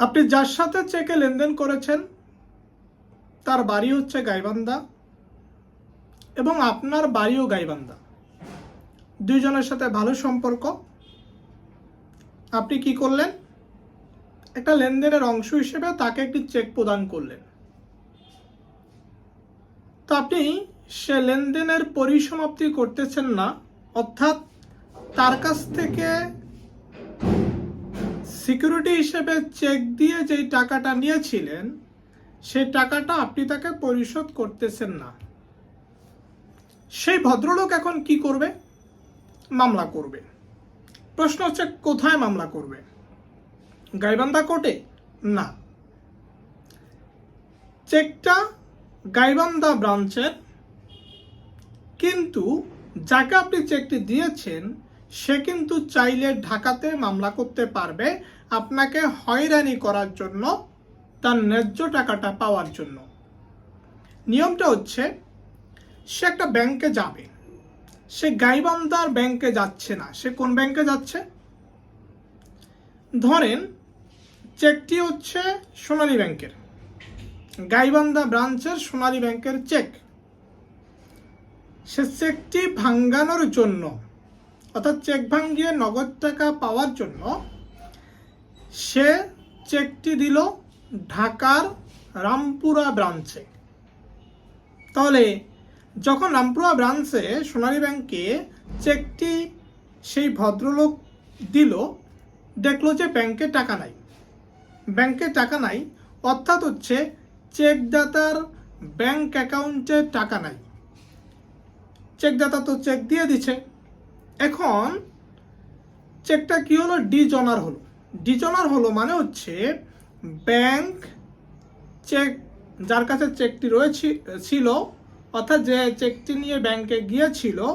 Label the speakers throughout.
Speaker 1: আপনি যার সাথে চেকে লেনদেন করেছেন, তার বাড়ি হচ্ছে গাইবান্ধা এবং আপনার বাড়িও গাইবান্ধা। দুইজনের সাথে ভালো সম্পর্ক। আপনি কি করলেন? একটা লেনদেনের অংশ হিসেবে তাকে একটি চেক প্রদান করলেন। তো আপনি সে লেনদেনের পরিসমাপ্তি করতেছেন না, অর্থাৎ তার কাছ থেকে সিকিউরিটি হিসেবে চেক দিয়ে যেই টাকাটা নিয়েছিলেন সেই টাকাটা আপনি তাকে পরিশোধ করতেছেন না। সেই ভদ্রলোক এখন কি করবে? মামলা করবে। প্রশ্ন হচ্ছে, কোথায় মামলা করবে? গাইবান্ধা কোর্টে? না। চেকটা গাইবান্ধা ব্রাঞ্চের, কিন্তু যাকে আপনি চেকটি দিয়েছেন সে কিন্তু চাইলে ঢাকাতে মামলা করতে পারবে আপনাকে হয়রানি করার জন্য, তার ন্যায্য টাকাটা পাওয়ার জন্য। নিয়মটা হচ্ছে, সে একটা ব্যাংকে যাবে। সে গাইবান্ধার ব্যাংকে যাচ্ছে না। সে কোন ব্যাংকে যাচ্ছে? ধরেন, চেকটি হচ্ছে সোনালী ব্যাংকের। গাইবান্ধা ব্রাঞ্চের সোনালী ব্যাংকের চেক। সে চেকটি ভাঙ্গানোর জন্য অর্থাৎ চেক ভাঙ্গিয়ে নগদ টাকা পাওয়ার জন্য সে চেকটি দিল ঢাকার রামপুরা ব্রাঞ্চে তাহলে যখন রামপুরা ব্রাঞ্চে সোনালী ব্যাংকে চেকটি সেই ভদ্রলোক দিল, দেখল যে ব্যাংকে টাকা নাই। ব্যাংকে টাকা নাই, অর্থাৎ হচ্ছে চেকদাতার ব্যাংক অ্যাকাউন্টে টাকা নাই। চেকদাতা তো চেক দিয়ে দিছে এখন চেকটা কি হলো? ডিজনার হলো। ডিজনার হলো মানে হচ্ছে ব্যাংক চেক যার কাছে চেকটি রয়েছে, ছিল, অর্থাৎ যে চেকটি নিয়ে ব্যাংকে গিয়েছিল,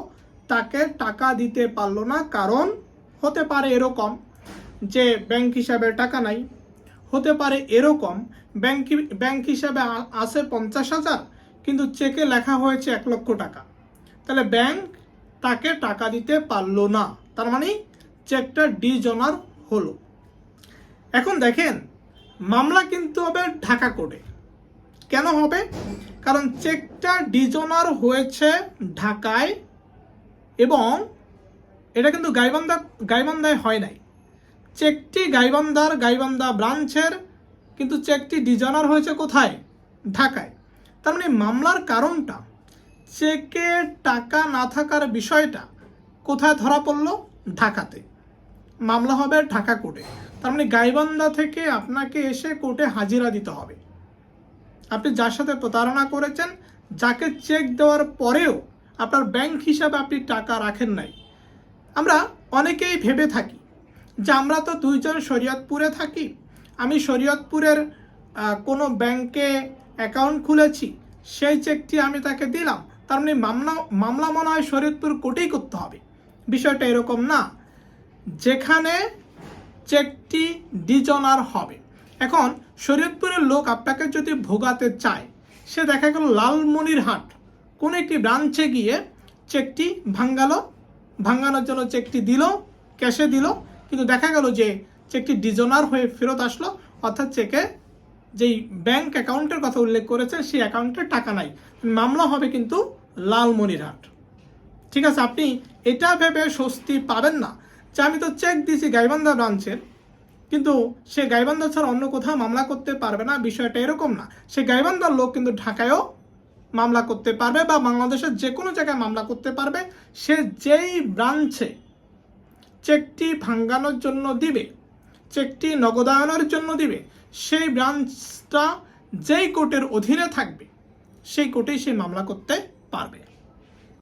Speaker 1: তাকে টাকা দিতে পারল না, কারণ হতে পারে এরকম যে ব্যাংক হিসাবে টাকা নাই। হতে পারে এরকম ব্যাংক ব্যাংক হিসাবে আ- আছে পঞ্চাশ হাজার, কিন্তু চেকে লেখা হয়েছে এক লক্ষ টাকা। তাহলে ব্যাংক তাকে টাকা দিতে পারল না। তার মানে চেকটা ডিজনার হলো। এখন দেখেন, মামলা কিন্তু হবে ঢাকা কোর্টে। কেন হবে? কারণ চেকটা ডিজনার হয়েছে ঢাকায় এবং এটা কিন্তু গাইবান্ধা, গাইবান্ধায় হয় নাই। চেকটি গাইবান্ধার গাইবান্ধা ব্রাঞ্চের, কিন্তু চেকটি ডিজনার হয়েছে কোথায়? ঢাকায়। তার মানে মামলার কারণটা চেকে টাকা না থাকার বিষয়টা কোথায় ধরা পড়ল? ঢাকাতে। মামলা হবে ঢাকা কোর্টে। তার মানে গাইবান্ধা থেকে আপনাকে এসে কোর্টে হাজিরা দিতে হবে। আপনি যার সাথে প্রতারণা করেছেন, যাকে চেক দেওয়ার পরেও আপনার ব্যাংক হিসাবে আপনি টাকা রাখেন নাই। আমরা অনেকেই ভেবে থাকি যে আমরা তো দুইজন শরীয়তপুরে থাকি। আমি শরীয়তপুরের কোনো ব্যাংকে অ্যাকাউন্ট খুলেছি, সেই চেকটি আমি তাকে দিলাম। তার মানে মামলা মামলা মনে হয় শরীয়তপুর কোর্টেই করতে হবে। বিষয়টা এরকম না। যেখানে চেকটি ডিজনার হবে। এখন শরীয়তপুরের লোক আপনাকে যদি ভোগাতে চায়, সে দেখা গেল লালমনিরহাট কোনো একটি ব্রাঞ্চে গিয়ে চেকটি ভাঙ্গালো, ভাঙ্গানোর জন্য চেকটি দিল, ক্যাশে দিল, কিন্তু দেখা গেল যে চেকটি ডিজনার হয়ে ফেরত আসলো, অর্থাৎ চেকে যেই ব্যাংক অ্যাকাউন্টের কথা উল্লেখ করেছে, সেই অ্যাকাউন্টে টাকা নাই। মামলা হবে কিন্তু লালমনিরহাট। ঠিক আছে, আপনি এটা ভেবে স্বস্তি পাবেন না যে আমি তো চেক দিয়েছি গাইবান্ধা ব্রাঞ্চের কিন্তু সে গাইবান্ধা ছাড়া অন্য কোথাও মামলা করতে পারবে না, বিষয়টা এরকম না। সে গাইবান্ধার লোক কিন্তু ঢাকায়ও মামলা করতে পারবে বা বাংলাদেশের যে কোনো জায়গায় মামলা করতে পারবে। সে যেই ব্রাঞ্চে চেকটি ভাঙ্গানোর জন্য দিবে চেকটি নগদায়নের জন্য দিবে, সেই ব্রাঞ্চটা যেই কোর্টের অধীনে থাকবে, সেই কোর্টেই সে মামলা করতে পারবে।